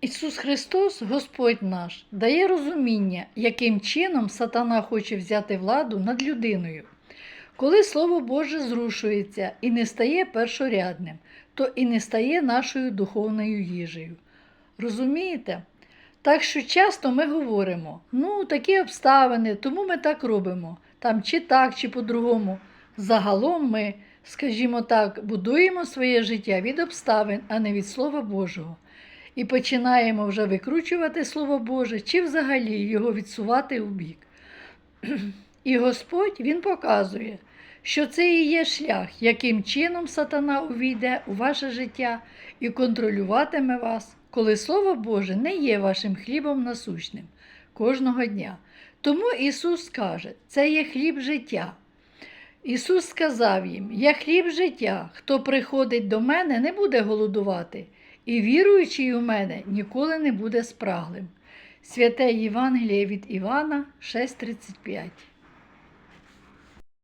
Ісус Христос, Господь наш, дає розуміння, яким чином сатана хоче взяти владу над людиною. Коли Слово Боже зрушується і не стає першорядним, то і не стає нашою духовною їжею. Розумієте? Так що часто ми говоримо, ну, такі обставини, тому ми так робимо, там чи так, чи по-другому. Загалом ми, скажімо так, будуємо своє життя від обставин, а не від Слова Божого. І починаємо вже викручувати Слово Боже, чи взагалі його відсувати у бік. І Господь Він показує, що це і є шлях, яким чином сатана увійде у ваше життя і контролюватиме вас, коли Слово Боже не є вашим хлібом насущним кожного дня. Тому Ісус каже, це є хліб життя. Ісус сказав їм: Я хліб життя, хто приходить до мене, не буде голодувати, і віруючий у мене ніколи не буде спраглим. Святе Євангеліє від Івана 6:35